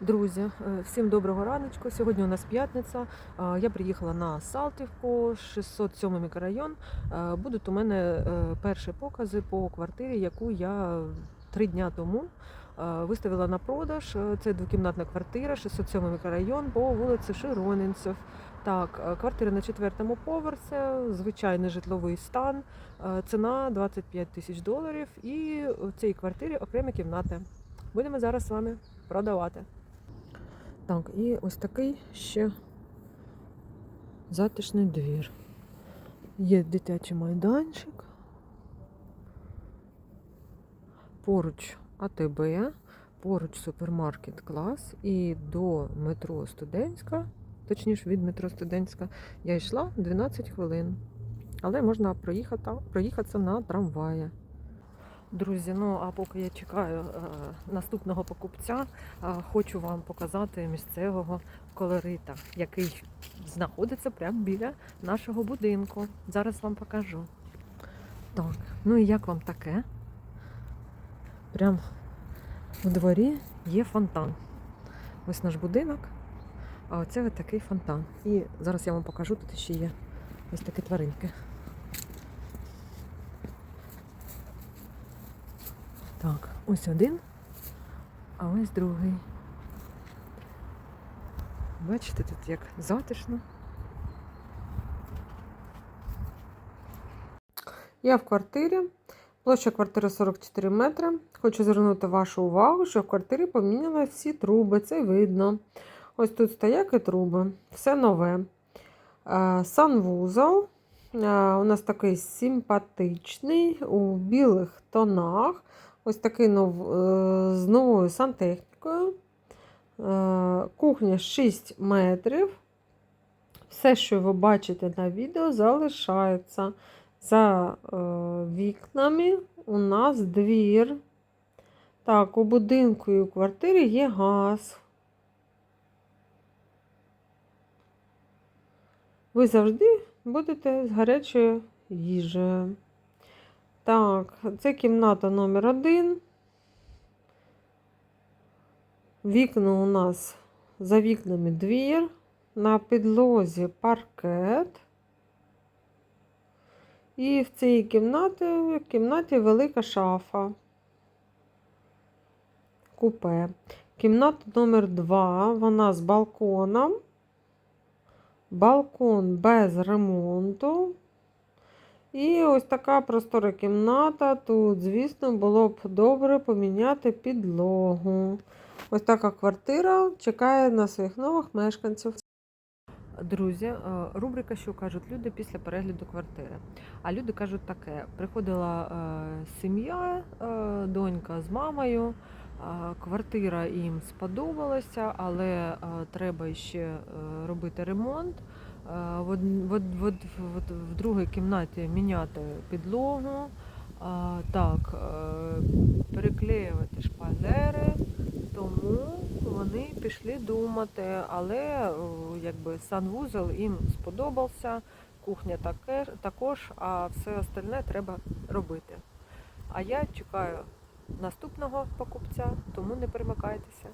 Друзі, е, всім доброго раночку. Сьогодні у нас п'ятниця. Е, Я приїхала на Салтівку, 607 мікрорайон. Е, Будуть у мене перші покази по квартирі, яку я три дня тому виставила на продаж. Це двокімнатна квартира, 607 мікрорайон по вулиці Широнинцев. Так, квартира на четвертому поверсі, звичайний житловий стан, ціна 25 тисяч доларів. І в цій квартирі окремі кімнати. Будемо зараз з вами продавати. Так, і ось такий ще затишний двір. Є дитячий майданчик. Поруч АТБ, поруч супермаркет клас і до метро Студентська, точніше від метро Студентська, я йшла 12 хвилин. Але можна проїхати, проїхатися на трамваї. Друзі, ну а поки я чекаю е, наступного покупця, е, хочу вам показати місцевого колорита, який знаходиться прямо біля нашого будинку. Зараз вам покажу. Так, ну і як вам таке? Прям у дворі є фонтан. Ось наш будинок, а оце такий фонтан. І зараз я вам покажу, тут ще є ось такі тваринки. Так, ось один, а ось другий. Бачите, тут як затишно. Я в квартирі. Площа квартири 44 метри. Хочу звернути вашу увагу, що в квартирі поміняли всі труби, це видно. Ось тут стоять і труби, все нове. Е, Санвузол. Е, У нас такий симпатичний у білих тонах. Ось такий нов, е, з новою сантехнікою. Е, Кухня 6 метрів. Все, що ви бачите на відео, залишається. За е, вікнами у нас двір. Так, у будинку і у квартирі є газ. Ви завжди будете з гарячою їжею. Так, це кімната номер один. Вікна у нас за вікнами двір. На підлозі паркет. І в цій кімнаті, в кімнаті велика шафа. Купе. Кімната номер 2, вона з балконом. Балкон без ремонту. І ось така простора кімната. Тут, звісно, було б добре поміняти підлогу. Ось така квартира чекає на своїх нових мешканців. Друзі, е, рубрика, що кажуть люди після перегляду квартири. А люди кажуть таке: приходила е, сім'я, е, донька з мамою. Квартира їм сподобалася, але треба ще робити ремонт. Е, В, в, в, в, другій кімнаті міняти підлогу, е, так, е, переклеювати шпалери. Тому вони пішли думати, але якби санвузол їм сподобався, кухня також, а все остальне треба робити. А я чекаю наступного покупця, тому не перемикайтеся.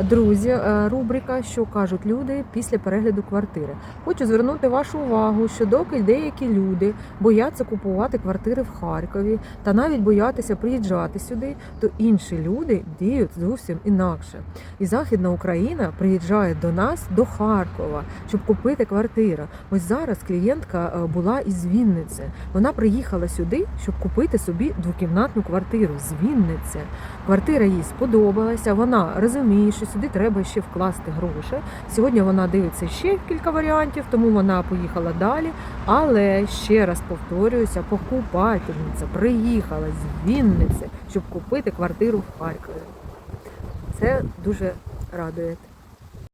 Друзі, е, рубрика, що кажуть люди після перегляду квартири. Хочу звернути вашу увагу, що доки деякі люди бояться купувати квартири в Харкові та навіть боятися приїжджати сюди, то інші люди діють зовсім інакше. І Західна Україна приїжджає до нас до Харкова, щоб купити квартиру. Ось зараз клієнтка е, була із Вінниці. Вона приїхала сюди, щоб купити собі двокімнатну квартиру з Вінниці. Квартира їй сподобалася. Вона розуміє, що сюди треба ще вкласти гроші. Сьогодні вона дивиться ще кілька варіантів, тому вона поїхала далі. Але ще раз повторююся, покупательниця приїхала з Вінниці, щоб купити квартиру в Харкові. Це дуже радує.